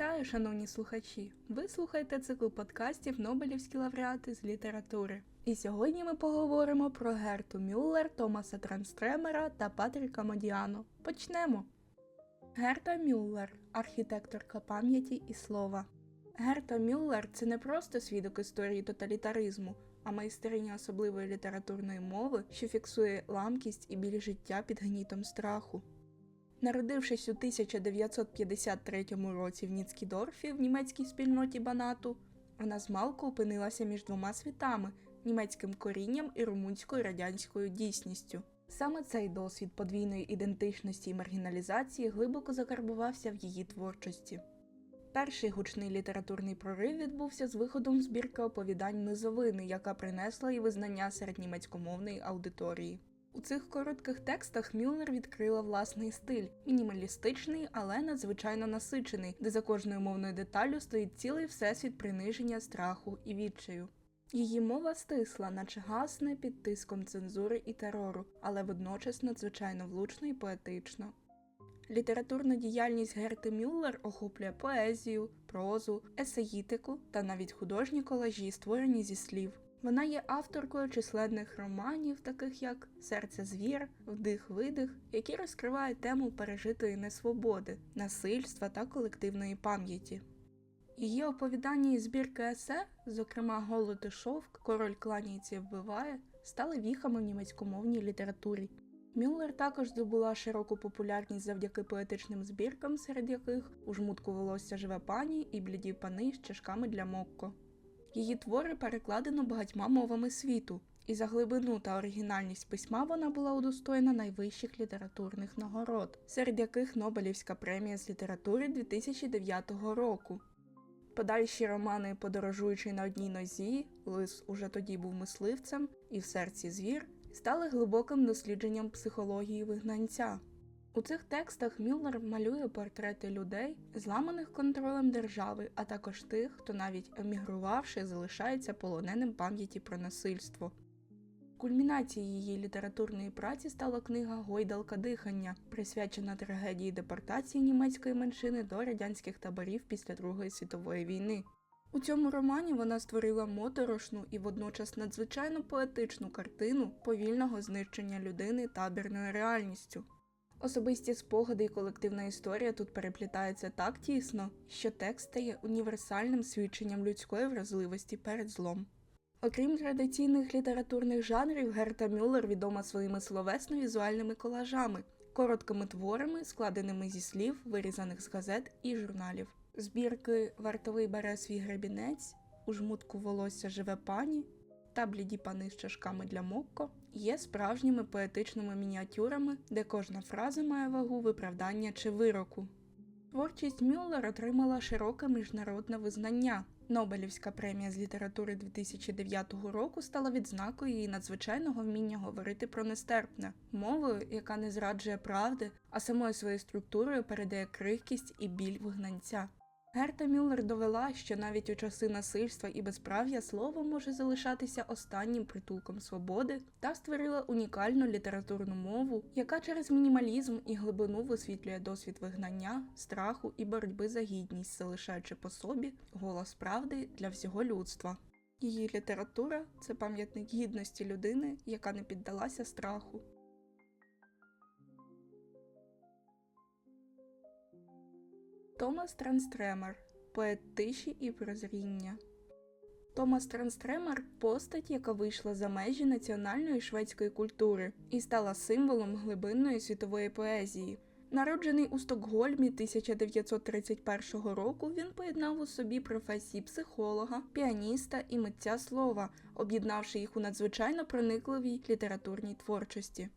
Вітаю, шановні слухачі! Ви слухаєте цикл подкастів Нобелівські лауреати з літератури. І сьогодні ми поговоримо про Герту Мюллер, Томаса Транстремера та Патріка Модіано. Почнемо. Герта Мюллер архітекторка пам'яті і слова. Герта Мюллер це не просто свідок історії тоталітаризму, а майстриня особливої літературної мови, що фіксує ламкість і біль життя під гнітом страху. Народившись у 1953 році в Ніцкідорфі в німецькій спільноті Банату, вона змалку опинилася між двома світами німецьким корінням і румунською радянською дійсністю. Саме цей досвід подвійної ідентичності і маргіналізації глибоко закарбувався в її творчості. Перший гучний літературний прорив відбувся з виходом збірки оповідань Низовини, яка принесла і визнання серед німецькомовної аудиторії. У цих коротких текстах Мюллер відкрила власний стиль, мінімалістичний, але надзвичайно насичений, де за кожною мовною деталлю стоїть цілий всесвіт приниження, страху і відчаю. Її мова стисла, наче гасне під тиском цензури і терору, але водночас надзвичайно влучно і поетично. Літературна діяльність Герти Мюллер охоплює поезію, прозу, есеїтику та навіть художні колажі, створені зі слів. Вона є авторкою численних романів, таких як Серце звір, Вдих-видих, які розкривають тему пережитої несвободи, насильства та колективної пам'яті. Її оповідання і збірки есе, зокрема Голод і шовк, Король кланяється і вбиває, стали віхами в німецькомовній літературі. Мюллер також здобула широку популярність завдяки поетичним збіркам, серед яких у жмутку волосся живе пані і бліді пани з чашками для мокко. Її твори перекладено багатьма мовами світу, і за глибину та оригінальність письма вона була удостоєна найвищих літературних нагород, серед яких Нобелівська премія з літератури 2009 року. Подальші романи Подорожуючи на одній нозі, Лис уже тоді був мисливцем і в серці звір стали глибоким дослідженням психології вигнанця. У цих текстах Мюллер малює портрети людей, зламаних контролем держави, а також тих, хто навіть емігрувавши, залишається полоненим пам'яті про насильство. Кульмінацією її літературної праці стала книга Гойдалка дихання, присвячена трагедії депортації німецької меншини до радянських таборів після Другої світової війни. У цьому романі вона створила моторошну і водночас надзвичайно поетичну картину повільного знищення людини табірною реальністю. Особисті спогади і колективна історія тут переплітаються так тісно, що текст стає універсальним свідченням людської вразливості перед злом. Окрім традиційних літературних жанрів, Герта Мюллер відома своїми словесно-візуальними колажами, короткими творами, складеними зі слів, вирізаних з газет і журналів. Збірки Вартовий бере свій гребінець, у жмутку волосся живе пані та бліді пани з чашками для мокко є справжніми поетичними мініатюрами, де кожна фраза має вагу виправдання чи вироку. Творчість Мюллер отримала широке міжнародне визнання. Нобелівська премія з літератури 2009 року стала відзнакою її надзвичайного вміння говорити про нестерпне, мовою, яка не зраджує правди, а самою своєю структурою передає крихкість і біль вигнанця. Герта Мюллер довела, що навіть у часи насильства і безправ'я слово може залишатися останнім притулком свободи та створила унікальну літературну мову, яка через мінімалізм і глибину висвітлює досвід вигнання, страху і боротьби за гідність, залишаючи по собі голос правди для всього людства. Її література це пам'ятник гідності людини, яка не піддалася страху. Томас Транстремер Поет тиші і прозріння. Томас Транстремер постать, яка вийшла за межі національної шведської культури і стала символом глибинної світової поезії. Народжений у Стокгольмі 1931 року, він поєднав у собі професії психолога, піаніста і митця слова, об'єднавши їх у надзвичайно проникливій літературній творчості.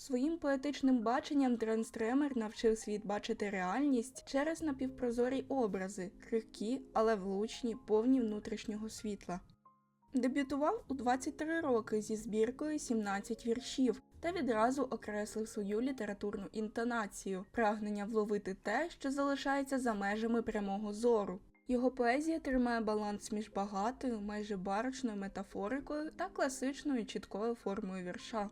Своїм поетичним баченням Тренстремер навчив світ бачити реальність через напівпрозорі образи, крихкі, але влучні, повні внутрішнього світла. Дебютував у 23 роки зі збіркою 17 віршів та відразу окреслив свою літературну інтонацію, прагнення вловити те, що залишається за межами прямого зору. Його поезія тримає баланс між багатою, майже барочною метафорикою та класичною чіткою формою вірша.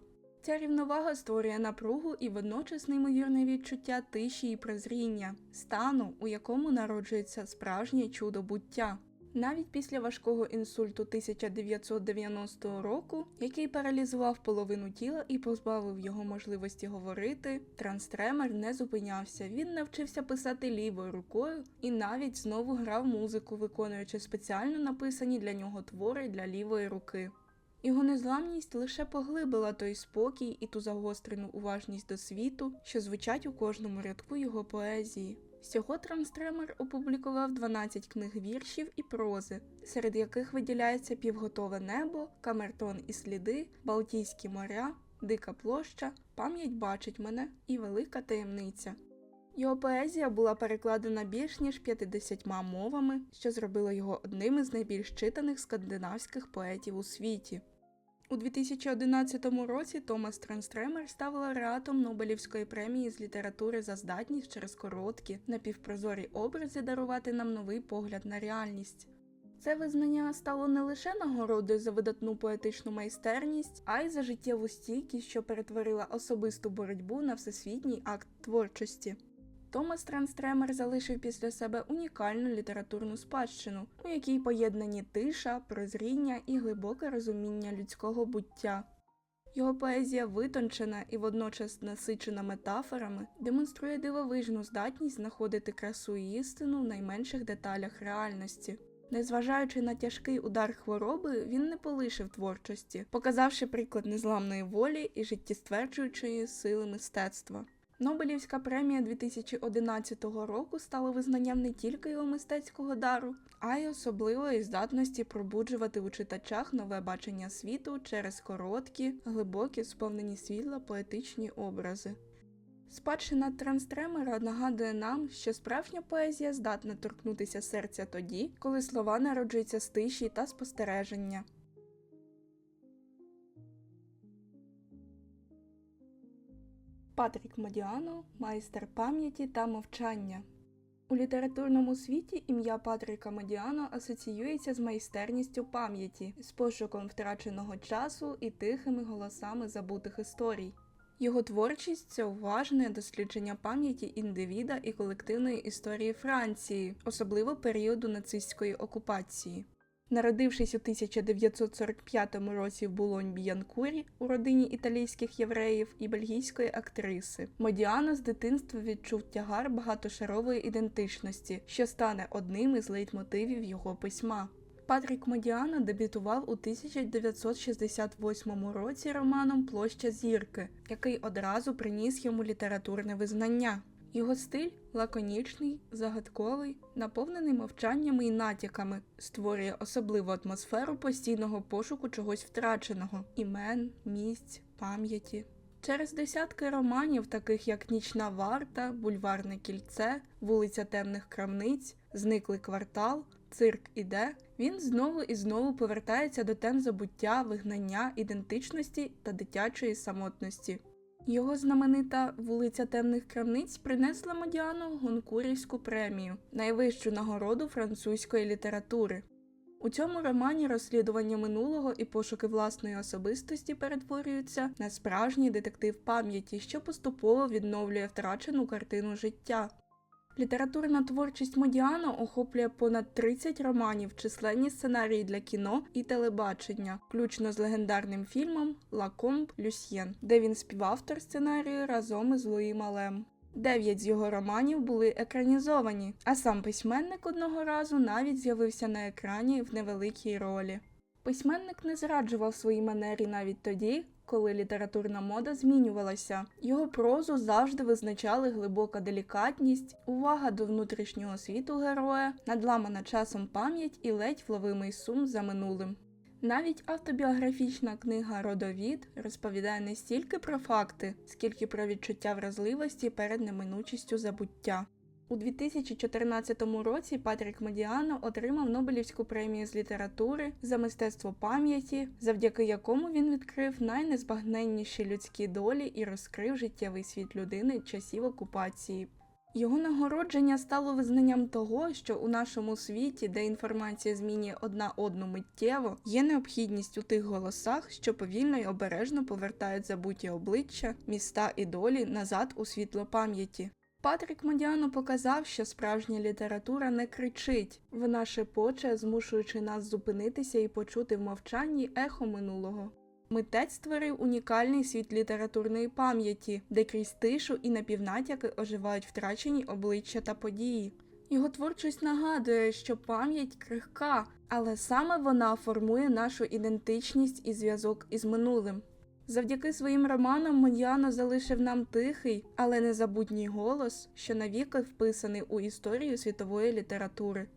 Ця рівновага створює напругу і водночас неймовірне відчуття тиші і прозріння, стану, у якому народжується справжнє чудо буття. Навіть після важкого інсульту 1990 року, який паралізував половину тіла і позбавив його можливості говорити, транстремер не зупинявся. Він навчився писати лівою рукою і навіть знову грав музику, виконуючи спеціально написані для нього твори для лівої руки. Його незламність лише поглибила той спокій і ту загострену уважність до світу, що звучать у кожному рядку його поезії. Всього Транстремер опублікував 12 книг віршів і прози, серед яких виділяється півготове небо, камертон і сліди, Балтійські моря, Дика площа, Пам'ять бачить мене і Велика таємниця. Його поезія була перекладена більш ніж 50 мовами, що зробило його одним із найбільш читаних скандинавських поетів у світі. У 2011 році Томас Тренстремер став лауреатом Нобелівської премії з літератури за здатність через короткі, напівпрозорі образи дарувати нам новий погляд на реальність. Це визнання стало не лише нагородою за видатну поетичну майстерність, а й за життєву стійкість, що перетворила особисту боротьбу на всесвітній акт творчості. Томас Тренстремер залишив після себе унікальну літературну спадщину, у якій поєднані тиша, прозріння і глибоке розуміння людського буття. Його поезія витончена і водночас насичена метафорами, демонструє дивовижну здатність знаходити красу і істину в найменших деталях реальності. Незважаючи на тяжкий удар хвороби, він не полишив творчості, показавши приклад незламної волі і життєстверджуючої сили мистецтва. Нобелівська премія 2011 року стала визнанням не тільки його мистецького дару, а й особливої здатності пробуджувати у читачах нове бачення світу через короткі, глибокі, сповнені світла поетичні образи. Спадщина Транстремера нагадує нам, що справжня поезія здатна торкнутися серця тоді, коли слова народжуються з тиші та спостереження. Патрік Модіано майстер пам'яті та мовчання. У літературному світі ім'я Патріка Модіано асоціюється з майстерністю пам'яті, з пошуком втраченого часу і тихими голосами забутих історій. Його творчість це уважне дослідження пам'яті індивіда і колективної історії Франції, особливо періоду нацистської окупації. Народившись у 1945 році в булонь бянкурі у родині італійських євреїв і бельгійської актриси, Модіано з дитинства відчув тягар багатошарової ідентичності, що стане одним із лейтмотивів його письма. Патрік Модіано дебютував у 1968 році романом Площа зірки, який одразу приніс йому літературне визнання. Його стиль лаконічний, загадковий, наповнений мовчаннями і натяками, створює особливу атмосферу постійного пошуку чогось втраченого імен, місць, пам'яті. Через десятки романів, таких як Нічна варта, Бульварне кільце, Вулиця темних крамниць, Зниклий квартал, Цирк іде, він знову і знову повертається до тем забуття, вигнання, ідентичності та дитячої самотності. Його знаменита вулиця темних крамниць принесла Модіану Гонкурівську премію, найвищу нагороду французької літератури. У цьому романі розслідування минулого і пошуки власної особистості перетворюються на справжній детектив пам'яті, що поступово відновлює втрачену картину життя. Літературна творчість Модіано охоплює понад 30 романів, численні сценарії для кіно і телебачення, включно з легендарним фільмом «Ла Комб Люсьєн», де він співавтор сценарію разом із Луї Малем. Дев'ять з його романів були екранізовані, а сам письменник одного разу навіть з'явився на екрані в невеликій ролі. Письменник не зраджував своїй манері навіть тоді, коли літературна мода змінювалася. Його прозу завжди визначали глибока делікатність, увага до внутрішнього світу героя, надламана часом пам'ять і ледь вловимий сум за минулим. Навіть автобіографічна книга Родовід розповідає не стільки про факти, скільки про відчуття вразливості перед неминучістю забуття. У 2014 році Патрік Медіано отримав Нобелівську премію з літератури за мистецтво пам'яті, завдяки якому він відкрив найнезбагненніші людські долі і розкрив життєвий світ людини часів окупації. Його нагородження стало визнанням того, що у нашому світі, де інформація змінює одна одну миттєво, є необхідність у тих голосах, що повільно й обережно повертають забуті обличчя, міста і долі назад у світло пам'яті. Патрік Модіано показав, що справжня література не кричить, вона шепоче, змушуючи нас зупинитися і почути в мовчанні ехо минулого. Митець створив унікальний світ літературної пам'яті, де крізь тишу і напівнатяки оживають втрачені обличчя та події. Його творчість нагадує, що пам'ять крихка, але саме вона формує нашу ідентичність і зв'язок із минулим. Завдяки своїм романам Модіано залишив нам тихий, але незабутній голос, що навіки вписаний у історію світової літератури.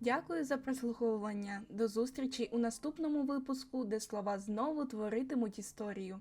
Дякую за прослуховування. До зустрічі у наступному випуску, де слова знову творитимуть історію.